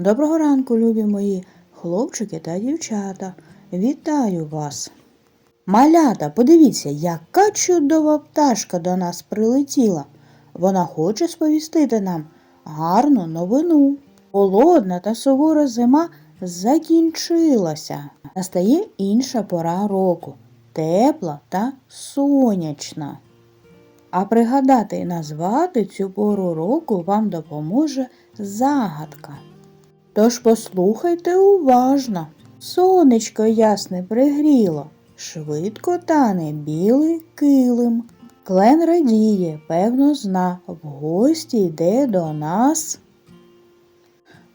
Доброго ранку, любі мої хлопчики та дівчата. Вітаю вас. Малята, подивіться, яка чудова пташка до нас прилетіла. Вона хоче сповістити нам гарну новину. Холодна та сувора зима закінчилася. Настає інша пора року, тепла та сонячна. А пригадати і назвати цю пору року вам допоможе загадка. Тож послухайте уважно. Сонечко ясне пригріло, швидко тане білий килим. Клен радіє, певно, зна, в гості йде до нас.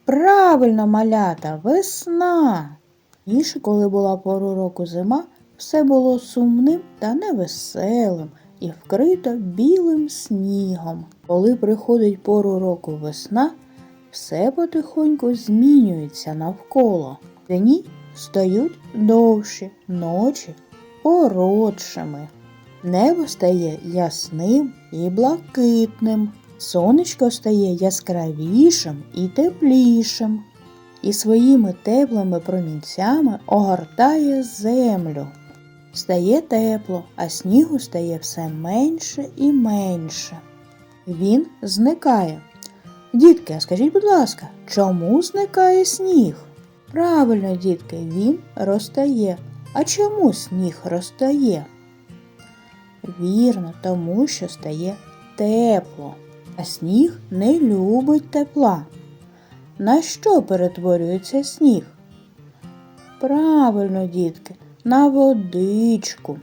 Правильно, малята, весна. Ніше, коли була пору року зима, все було сумним та невеселим і вкрито білим снігом. Коли приходить пору року весна, все потихоньку змінюється навколо. Дні стають довші, ночі коротшими. Небо стає ясним і блакитним. Сонечко стає яскравішим і теплішим, і своїми теплими промінцями огортає землю. Стає тепло, а снігу стає все менше і менше. Він зникає. Дітки, а скажіть, будь ласка, чому зникає сніг? Правильно, дітки, він розтає. А чому сніг розтає? Вірно, тому що стає тепло, а сніг не любить тепла. На що перетворюється сніг? Правильно, дітки, на водичку.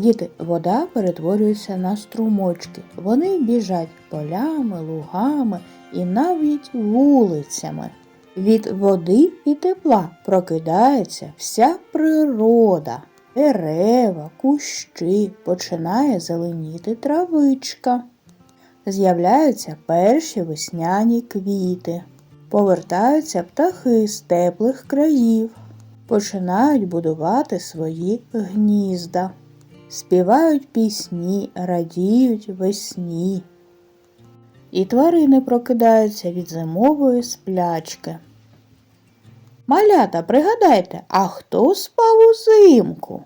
Діти, вода перетворюється на струмочки. Вони біжать полями, лугами і навіть вулицями. Від води і тепла прокидається вся природа. Дерева, кущі, починає зеленіти травичка. З'являються перші весняні квіти. Повертаються птахи з теплих країв, починають будувати свої гнізда, співають пісні, радіють весні. І тварини прокидаються від зимової сплячки. Малята, пригадайте, а хто спав узимку?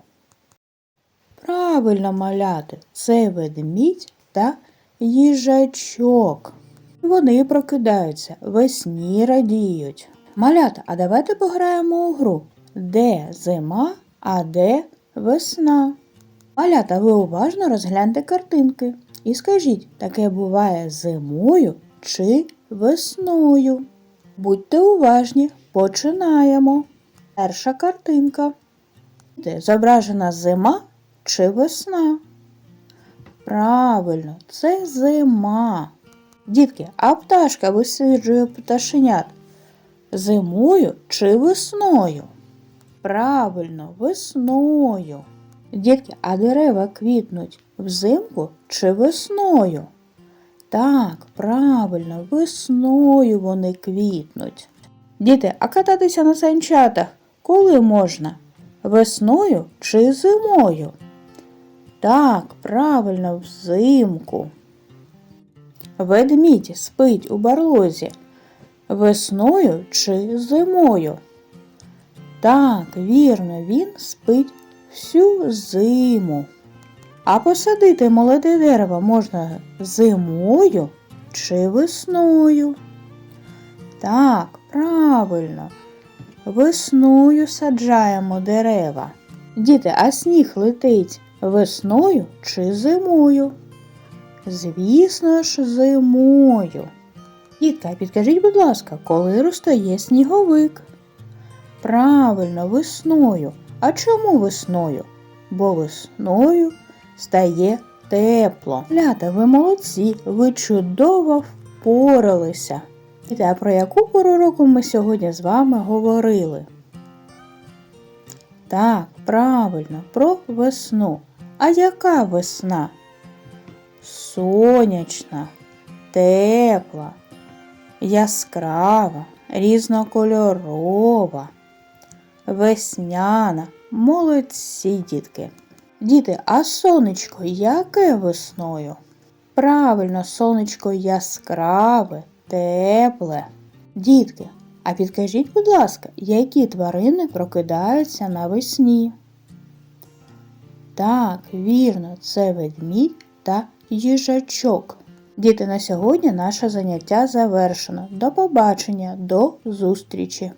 Правильно, маляти, це ведмідь та їжачок. Вони прокидаються, весні радіють. Малята, а давайте пограємо у гру. Де зима, а де весна? Малята, ви уважно розгляньте картинки і скажіть, таке буває зимою чи весною? Будьте уважні, починаємо. Перша картинка. Де зображена зима чи весна? Правильно, це зима. Дітки, а пташка висиджує пташенят зимою чи весною? Правильно, весною. Дітки, а дерева квітнуть взимку чи весною? Так, правильно, весною вони квітнуть. Діти, а кататися на санчатах коли можна? Весною чи зимою? Так, правильно, взимку. Ведмідь спить у барлозі весною чи зимою? Так, вірно, він спить всю зиму. А посадити молоде дерево можна зимою чи весною? Так, правильно. Весною саджаємо дерева. Діти, а сніг летить весною чи зимою? Звісно ж, зимою. Дітка, підкажіть, будь ласка, коли розтає сніговик? Правильно, весною. А чому весною? Бо весною стає тепло. Лята, ви молодці, ви чудово впоралися. Діти, а про яку пору року ми сьогодні з вами говорили? Так, правильно, про весну. А яка весна? Сонячна, тепла, яскрава, різнокольорова, весняна, молодці дітки. Діти, а сонечко яке весною? Правильно, сонечко яскраве, тепле. Дітки, А підкажіть, будь ласка, які тварини прокидаються навесні? Так, вірно, це ведмідь та їжачок. Діти, на сьогодні наше заняття завершено. До побачення, до зустрічі!